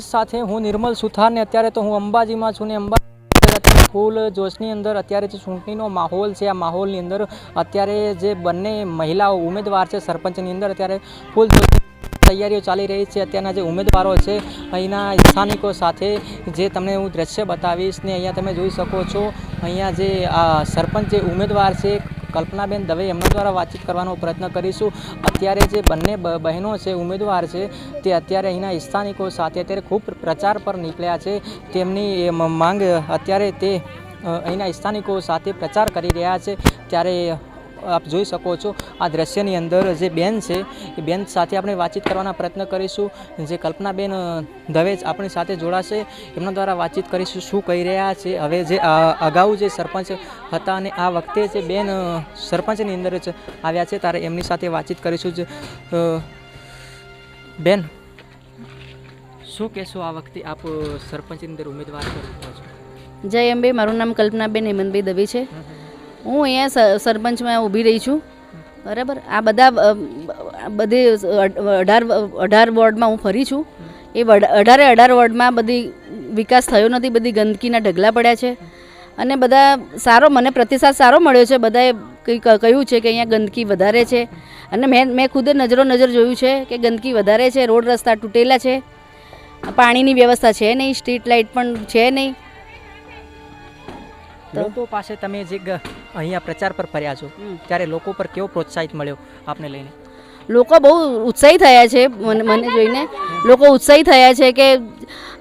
આપની સાથે હું નિર્મલ સુથાર ને અત્યારે તો હું અંબાજીમાં છું ને અંબાજી ફૂલ જોશની અંદર અત્યારે જે ચૂંટણીનો માહોલ છે, આ માહોલની અંદર અત્યારે જે બંને મહિલાઓ ઉમેદવાર છે, સરપંચની અંદર અત્યારે ફૂલ તૈયારીઓ ચાલી રહી છે. અત્યારના જે ઉમેદવારો છે, અહીંના સ્થાનિકો સાથે જે તમને હું દ્રશ્ય બતાવીશ ને અહીંયા તમે જોઈ શકો છો. અહીંયા જે સરપંચ જે ઉમેદવાર છે કલ્પનાબેન દવે એમના દ્વારા વાતચીત કરવાનો પ્રયત્ન કરીશું. અત્યારે જે બંને બહેનો છે, ઉમેદવાર છે, તે અત્યારે અહીંના સ્થાનિકો સાથે અત્યારે ખૂબ પ્રચાર પર નીકળ્યા છે. તેમની માંગ અત્યારે તે અહીંના સ્થાનિકો સાથે પ્રચાર કરી રહ્યા છે. ત્યારે આપ જોઈ શકો છો આ દ્રશ્યની અંદર જે બેન છે એ બેન સાથે આપણે વાતચીત કરવાના પ્રયત્ન કરીશું. જે કલ્પનાબેન દવે આપણી સાથે જોડાશે. એમના દ્વારા વાતચીત કરીશું શું કહી રહ્યા છે. હવે જે અગાઉ જે સરપંચ હતા અને આ વખતે જે બેન સરપંચની અંદર જ આવ્યા છે ત્યારે એમની સાથે વાતચીત કરીશું જ. બેન શું કહેશો આ વખતે આપ સરપંચની અંદર ઉમેદવાર છો? જય અંબે મારું નામ કલ્પનાબેન હેમંતભાઈ દવે છે. હું અહીંયા સરપંચમાં ઊભી રહી છું. બરાબર? આ બધા બધે અઢાર અઢાર વોર્ડમાં હું ફરી છું. એ અઢારે અઢાર વોર્ડમાં બધી વિકાસ થયો નથી, બધી ગંદકીના ઢગલા પડ્યા છે. અને બધા સારો, મને પ્રતિસાદ સારો મળ્યો છે. બધાએ કહ્યું છે કે અહીંયા ગંદકી વધારે છે. અને મેં મેં ખુદે નજરો નજર જોયું છે કે ગંદકી વધારે છે, રોડ રસ્તા તૂટેલા છે, પાણીની વ્યવસ્થા છે નહીં, સ્ટ્રીટ લાઇટ પણ છે નહીં. લોકો પાસે તમે જે અહીંયા પ્રચાર પર ફર્યા છો. ત્યારે લોકો પર કેવો પ્રોત્સાહિત મળ્યો આપને લઈને? લોકો બહુ ઉત્સાહી થયા છે મને જોઈને. લોકો ઉત્સાહી થયા છે કે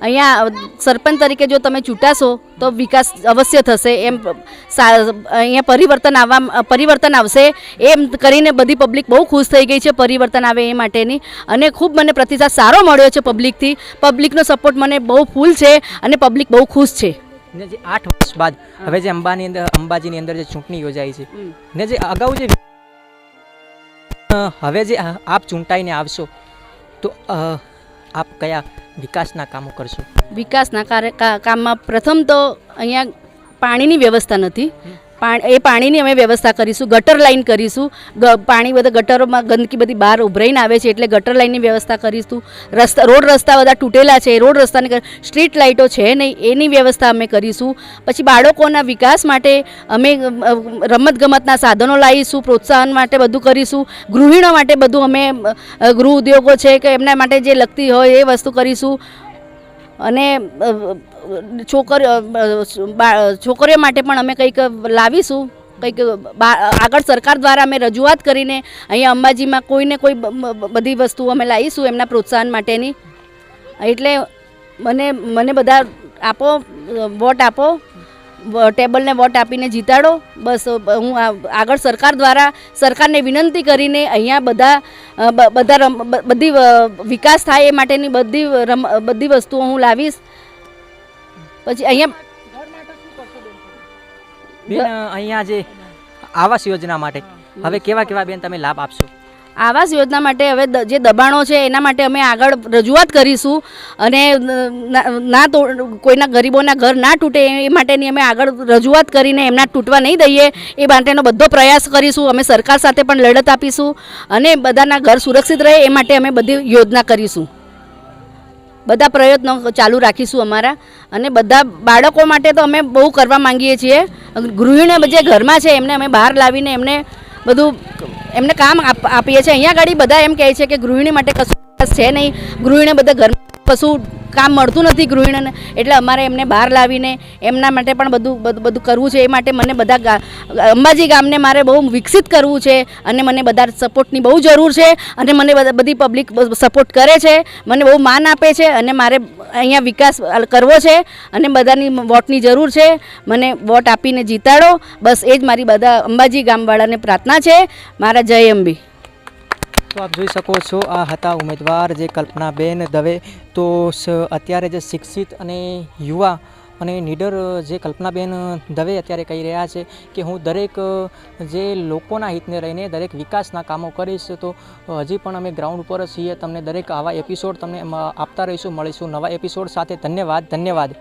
અહીંયા સરપંચ તરીકે જો તમે ચૂંટાશો તો વિકાસ અવશ્ય થશે. એમ અહીંયા પરિવર્તન આવવા પરિવર્તન આવશે એમ કરીને બધી પબ્લિક બહુ ખુશ થઈ ગઈ છે પરિવર્તન આવે એ માટેની. અને ખૂબ મને પ્રતિસાદ સારો મળ્યો છે પબ્લિકથી પબ્લિકનો સપોર્ટ મને બહુ ફૂલ છે અને પબ્લિક બહુ ખુશ છે. ને જે આઠ વર્ષ બાદ હવે જે અંબાની અંદર અંબાજીની અંદર જે ચૂંટણી યોજાઈ છે ને જે અગાઉ જે હવે જે આપ ચૂંટાઈને આવશો તો આપ કયા વિકાસના કામો કરશો? વિકાસના કામમાં પ્રથમ તો અહીંયા પાણીની વ્યવસ્થા નથી. એ પાણીની અમે વ્યવસ્થા કરીશું, ગટર લાઈન કરીશું. પાણી બધા ગટરોમાં ગંદકી બધી બહાર ઉભરાઈને આવે છે એટલે ગટર લાઇનની વ્યવસ્થા કરીશું. રસ્તા, રોડ રસ્તા બધા તૂટેલા છે, રોડ રસ્તાની સ્ટ્રીટ લાઇટો છે નહીં, એની વ્યવસ્થા અમે કરીશું. પછી બાળકોના વિકાસ માટે અમે રમતગમતના સાધનો લાવીશું, પ્રોત્સાહન માટે બધું કરીશું. ગૃહિણીઓ માટે બધું અમે ગૃહ ઉદ્યોગો છે કે એમના માટે જે લગતી હોય એ વસ્તુ કરીશું. અને છોકરીઓ છોકરીઓ માટે પણ અમે કંઈક લાવીશું, કંઈક આગળ સરકાર દ્વારા અમે રજૂઆત કરીને અહીંયા અંબાજીમાં કોઈને કોઈ બધી વસ્તુઓ અમે લાવીશું એમના પ્રોત્સાહન માટેની. એટલે મને મને બધા આપો વોટ આપો ટેબલને વોટ આપીને જીતાડો. બસ હું આગળ સરકાર દ્વારા સરકારને વિનંતી કરીને અહીંયા બધા બધા બધી વિકાસ થાય એ માટેની બધી બધી વસ્તુઓ હું લાવીશ. પછી અહીંયા બેન અહીંયા જે આવાસ યોજના માટે હવે કેવા કેવા બેન તમે લાભ આપશો? આવાસ યોજના માટે હવે જે દબાણો છે એના માટે અમે આગળ રજૂઆત કરીશું અને ના ના તો કોઈના ગરીબોના ઘર ના તૂટે એ માટેની અમે આગળ રજૂઆત કરીને એમના તૂટવા નહીં દઈએ એ માટેનો બધો પ્રયાસ કરીશું. અમે સરકાર સાથે પણ લડત આપીશું અને બધાના ઘર સુરક્ષિત રહે એ માટે અમે બધી યોજના કરીશું. બધા પ્રયત્નો ચાલુ રાખીશું અમારા. અને બધા બાળકો માટે તો અમે બહુ કરવા માંગીએ છીએ. ગૃહિણીઓ જે ઘરમાં છે, એમને અમે બહાર લાવીને એમને બધું એમને કામ આપ, આપીએ છીએ. અહીંયા આગળ બધા એમ કહે છે કે ગૃહિણી માટે કશું છે નહીં. ગૃહિણી બધા ઘરમાં કશું કામ મળતું નથી ગૃહિણીને, એટલે અમારે એમને બહાર લાવીને એમના માટે પણ બધું બધું કરવું છે. એ માટે મને બધા અંબાજી ગામને મારે બહુ વિકસિત કરવું છે અને મને બધા સપોર્ટની બહુ જરૂર છે અને મને બધી પબ્લિક સપોર્ટ કરે છે. મને બહુ માન આપે છે અને મારે અહીંયા વિકાસ કરવો છે અને બધાની વોટની જરૂર છે. મને વોટ આપીને જીતાડો. બસ એ જ મારી બધા અંબાજી ગામવાળાને પ્રાર્થના છે. મારા જય અંબી. તો આપ જોઈ શકો છો, આ હતા ઉમેદવાર જે કલ્પનાબેન દવે. તો અત્યારે જે શિક્ષિત અને યુવા અને નીડર જે કલ્પનાબેન દવે અત્યારે કહી રહ્યા છે કે હું દરેક, જે લોકોના હિતને લઈને દરેક વિકાસના કામો કરીશ, તો હજી પણ અમે ગ્રાઉન્ડ ઉપર છીએ. તમને દરેક આવા એપિસોડ તમને આપતા રહીશું, મળીશું નવા એપિસોડ સાથે. ધન્યવાદ ધન્યવાદ.